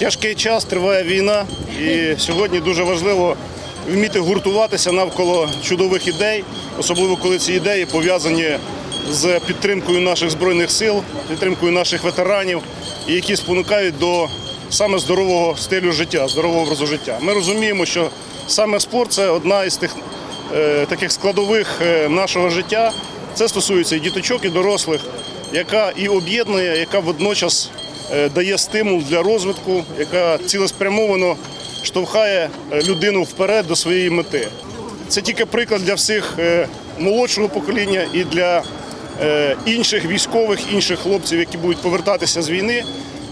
Тяжкий час, триває війна, і сьогодні дуже важливо вміти гуртуватися навколо чудових ідей, особливо коли ці ідеї пов'язані з підтримкою наших збройних сил, підтримкою наших ветеранів, які спонукають до саме здорового стилю життя, здорового образу життя. Ми розуміємо, що саме спорт це одна із тих е, таких складових е, нашого життя. Це стосується і діточок, і дорослих, яка і об'єднує, яка водночас дає стимул для розвитку, яка цілеспрямовано штовхає е, людину вперед до своєї мети. Це тільки приклад для всіх е, молодшого покоління і для е, інших військових, інших хлопців, які будуть повертатися з війни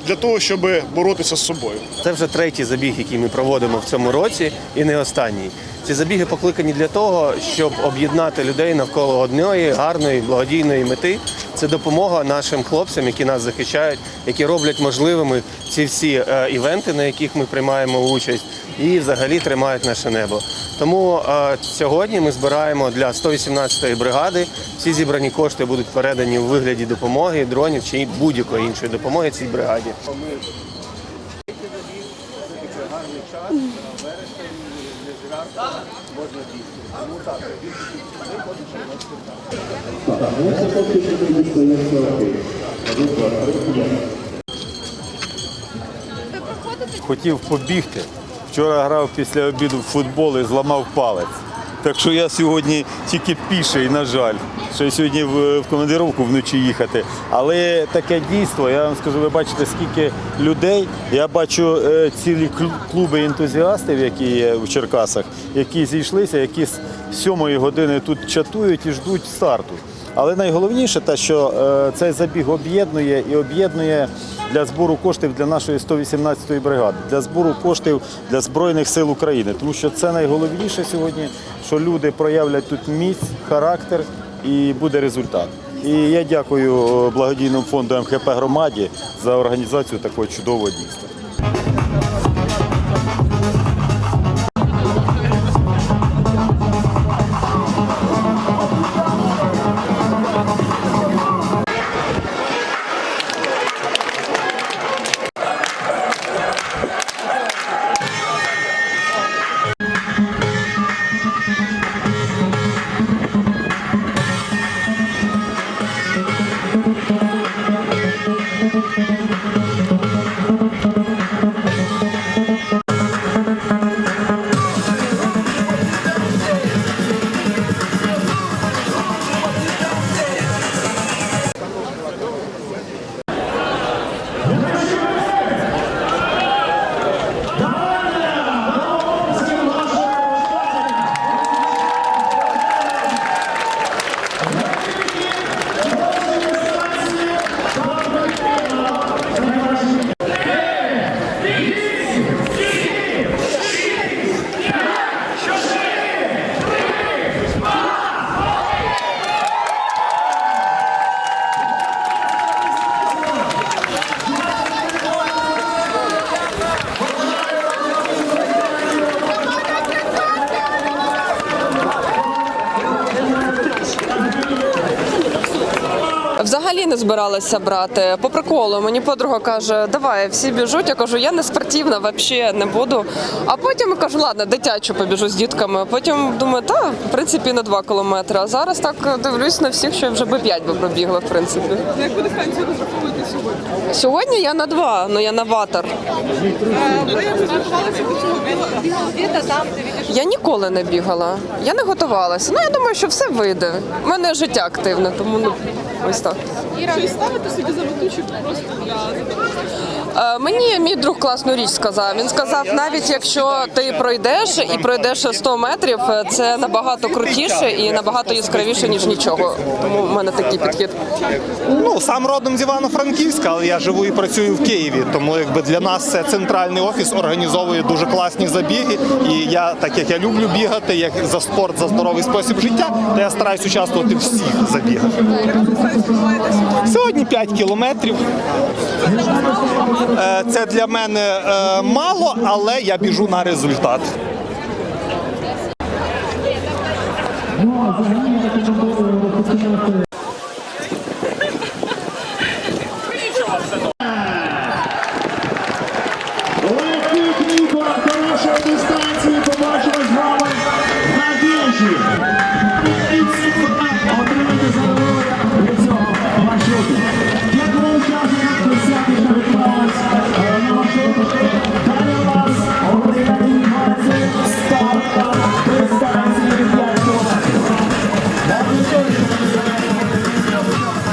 для того, щоб боротися з собою. Це вже третій забіг, який ми проводимо в цьому році, і не останній. Ці забіги покликані для того, щоб об'єднати людей навколо одної гарної благодійної мети. Це допомога нашим хлопцям, які нас захищають, які роблять можливими ці всі е, івенти, на яких ми приймаємо участь, і взагалі тримають наше небо. Тому е, сьогодні ми збираємо для 118-ї бригади. Всі зібрані кошти будуть передані у вигляді допомоги, дронів чи будь-якої іншої допомоги цій бригаді. хотів побігти. Вчора грав після обіду в футбол і зламав палець. Так що я сьогодні тільки піший, на жаль, що сьогодні в, в командировку вночі їхати. Але таке дійство, я вам скажу, ви бачите, скільки людей. Я бачу е, цілі клуби ентузіастів, які є в Черкасах, які зійшлися, які з сьомої години тут чатують і ждуть старту. Але найголовніше те, що е, цей забіг об'єднує і об'єднує для збору коштів для нашої 118-ї бригади, для збору коштів для Збройних сил України. Тому що це найголовніше сьогодні, що люди проявлять тут міць, характер і буде результат. І я дякую е, благодійному фонду МХП громаді за організацію такого чудового дійства. Взагалі не збиралася брати. По приколу мені подруга каже, давай всі біжуть. Я кажу, я не спортивна, взагалі не буду. А потім я кажу, ладно, дитячу побіжу з дітками. Потім думаю, та в принципі на 2 кілометри. А зараз так дивлюсь на всіх, що я вже би 5 би пробігла, в принципі. На яку дистанцію розраховуєте сьогодні? Сьогодні я на 2, ну я на біла Я ніколи не бігала. Я не готувалася. Ну я думаю, що все вийде. У мене життя активне, тому ну ось так. Чи ставите собі за мету, чи просто для Е, Мені мій друг класну річ сказав. Він сказав, навіть якщо ти пройдеш і пройдеш 100 метрів, е, це набагато крутіше і набагато яскравіше, ніж нічого. Тому в мене такий підхід. Ну, сам родом з Івано-Франківська, але я живу і працюю в Києві. Тому якби для нас це центральний офіс організовує дуже класні забіги. І я, так як я люблю бігати, як за спорт, за здоровий спосіб життя, то я стараюсь участвувати в всіх забігах. сьогодні? Сьогодні 5 кілометрів. Е, Це для мене е, мало, але я біжу на результат.